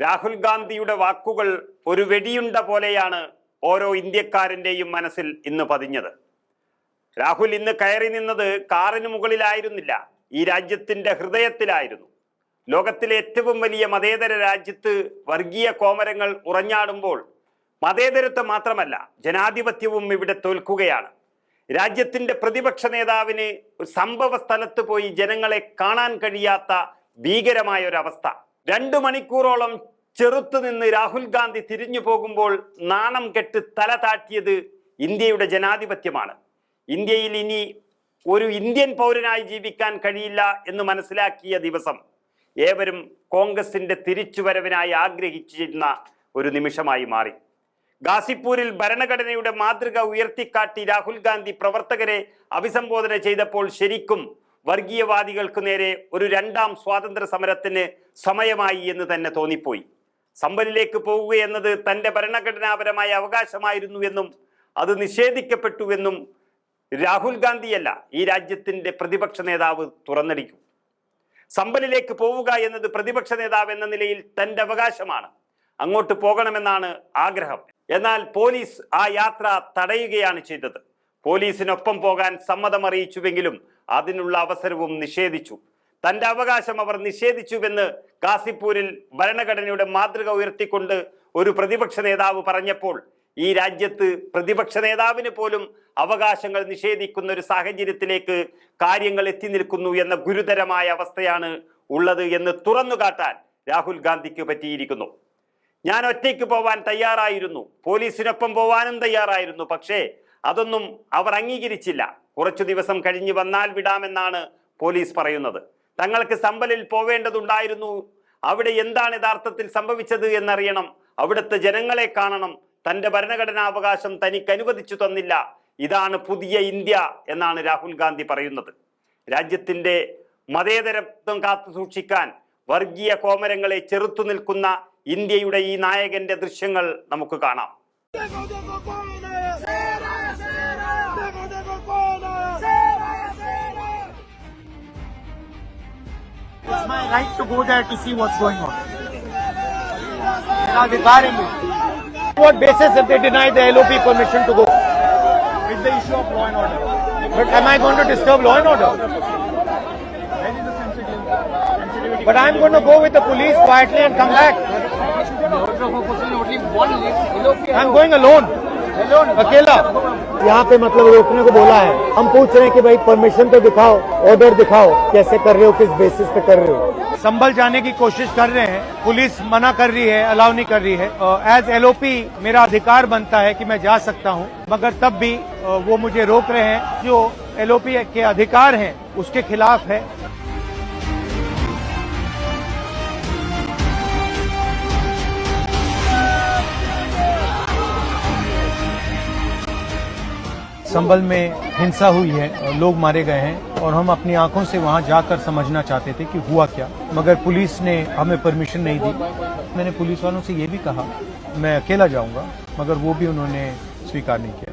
രാഹുൽ ഗാന്ധിയുടെ വാക്കുകൾ ഒരു വെടിയുണ്ട പോലെയാണ് ഓരോ ഇന്ത്യക്കാരന്റെയും മനസ്സിൽ ഇന്ന് പതിഞ്ഞത്. രാഹുൽ ഇന്ന് കയറി നിന്നത് കാറിന് മുകളിലായിരുന്നില്ല ഈ രാജ്യത്തിന്റെ ഹൃദയത്തിലായിരുന്നു. ലോകത്തിലെ ഏറ്റവും വലിയ മതേതര രാജ്യത്ത് വർഗീയ കോമരങ്ങൾ ഉറഞ്ഞാടുമ്പോൾ മതേതരത്വം മാത്രമല്ല ജനാധിപത്യവും ഇവിടെ തോൽക്കുകയാണ്. രാജ്യത്തിന്റെ പ്രതിപക്ഷ നേതാവിന് ഒരു സംഭവ സ്ഥലത്ത് പോയി ജനങ്ങളെ കാണാൻ കഴിയാത്ത ഭീകരമായ ഒരവസ്ഥ രണ്ടു മണിക്കൂറോളം ചെറുത്തുനിന്ന് രാഹുൽ ഗാന്ധി തിരിഞ്ഞു പോകുമ്പോൾ നാണം കെട്ട് തല താഴ്ത്തിയത് ഇന്ത്യയുടെ ജനാധിപത്യമാണ്. ഇന്ത്യയിൽ ഇനി ഒരു ഇന്ത്യൻ പൗരനായി ജീവിക്കാൻ കഴിയില്ല എന്ന് മനസ്സിലാക്കിയ ദിവസം ഏവരും കോൺഗ്രസിന്റെ തിരിച്ചുവരവിനായി ആഗ്രഹിച്ചിരുന്ന ഒരു നിമിഷമായി മാറി. ഗാസിപ്പൂരിൽ ഭരണഘടനയുടെ മാതൃക ഉയർത്തിക്കാട്ടി രാഹുൽ ഗാന്ധി പ്രവർത്തകരെ അഭിസംബോധന ചെയ്തപ്പോൾ ശരിക്കും വർഗീയവാദികൾക്ക് നേരെ ഒരു രണ്ടാം സ്വാതന്ത്ര്യ സമരത്തിന് സമയമായി എന്ന് തന്നെ തോന്നിപ്പോയി. സമ്പലിലേക്ക് പോവുകയെന്നത് തന്റെ ഭരണഘടനാപരമായ അവകാശമായിരുന്നു എന്നും അത് നിഷേധിക്കപ്പെട്ടുവെന്നും രാഹുൽ ഗാന്ധിയല്ല ഈ രാജ്യത്തിന്റെ പ്രതിപക്ഷ നേതാവ് തുറന്നടിക്കും. സമ്പലിലേക്ക് പോവുക എന്നത് പ്രതിപക്ഷ നേതാവ് എന്ന നിലയിൽ തന്റെ അവകാശമാണ്. അങ്ങോട്ട് പോകണമെന്നാണ് ആഗ്രഹം. എന്നാൽ പോലീസ് ആ യാത്ര തടയുകയാണ് ചെയ്തത്. പോലീസിനൊപ്പം പോകാൻ സമ്മതം അറിയിച്ചുവെങ്കിലും അതിനുള്ള അവസരവും നിഷേധിച്ചു. തന്റെ അവകാശം അവർ നിഷേധിച്ചുവെന്ന് കാസിപ്പൂരിൽ ഭരണഘടനയുടെ മാതൃക ഉയർത്തിക്കൊണ്ട് ഒരു പ്രതിപക്ഷ നേതാവ് പറഞ്ഞപ്പോൾ ഈ രാജ്യത്ത് പ്രതിപക്ഷ നേതാവിന് പോലും അവകാശങ്ങൾ നിഷേധിക്കുന്ന ഒരു സാഹചര്യത്തിലേക്ക് കാര്യങ്ങൾ എത്തി നിൽക്കുന്നു എന്ന ഗുരുതരമായ അവസ്ഥയാണ് ഉള്ളത് എന്ന് തുറന്നു കാട്ടാൻ രാഹുൽ ഗാന്ധിക്ക് പറ്റിയിരിക്കുന്നു. ഞാൻ ഒറ്റയ്ക്ക് പോവാൻ തയ്യാറായിരുന്നു. പോലീസിനൊപ്പം പോവാനും തയ്യാറായിരുന്നു. പക്ഷേ അതൊന്നും അവർ അംഗീകരിച്ചില്ല. കുറച്ചു ദിവസം കഴിഞ്ഞ് വന്നാൽ വിടാമെന്നാണ് പോലീസ് പറയുന്നത്. തങ്ങൾക്ക് സമ്പലിൽ പോവേണ്ടതുണ്ടായിരുന്നു. അവിടെ എന്താണ് യഥാർത്ഥത്തിൽ സംഭവിച്ചത് എന്നറിയണം. അവിടുത്തെ ജനങ്ങളെ കാണണം. തന്റെ ഭരണഘടനാവകാശം തനിക്ക് അനുവദിച്ചു തന്നില്ല. ഇതാണ് പുതിയ ഇന്ത്യ എന്നാണ് രാഹുൽ ഗാന്ധി പറയുന്നത്. രാജ്യത്തിന്റെ മതേതരത്വം കാത്തു സൂക്ഷിക്കാൻ വർഗീയ കോമരങ്ങളെ ചെറുത്തു നിൽക്കുന്ന ഇന്ത്യയുടെ ഈ നായകന്റെ ദൃശ്യങ്ങൾ നമുക്ക് കാണാം. I like to go there to see what's going on. Now they're. What basis have they denied the LOP permission to go? It's the issue of law and order. But am I going to disturb law and order? But I'm going to go with the police quietly and come back. I'm going alone. अकेला। यहाँ पे मतलब रोकने को बोला है। हम पूछ रहे हैं कि भाई परमिशन तो दिखाओ ऑर्डर दिखाओ कैसे कर रहे हो किस बेसिस पे कर रहे हो? संभल जाने की कोशिश कर रहे हैं। पुलिस मना कर रही है अलाउ नहीं कर रही है। एज एलओपी मेरा अधिकार बनता है कि मैं जा सकता हूँ। मगर तब भी वो मुझे रोक रहे हैं। जो एलओपी के अधिकार हैं उसके खिलाफ है। संभल में हिंसा हुई है लोग मारे गए हैं और हम अपनी आँखों से वहाँ जाकर समझना चाहते थे कि हुआ क्या। मगर पुलिस ने हमें परमिशन नहीं दी। मैंने पुलिस वालों से ये भी कहा, मैं अकेला जाऊँगा। मगर वो भी उन्होंने स्वीकार नहीं किया।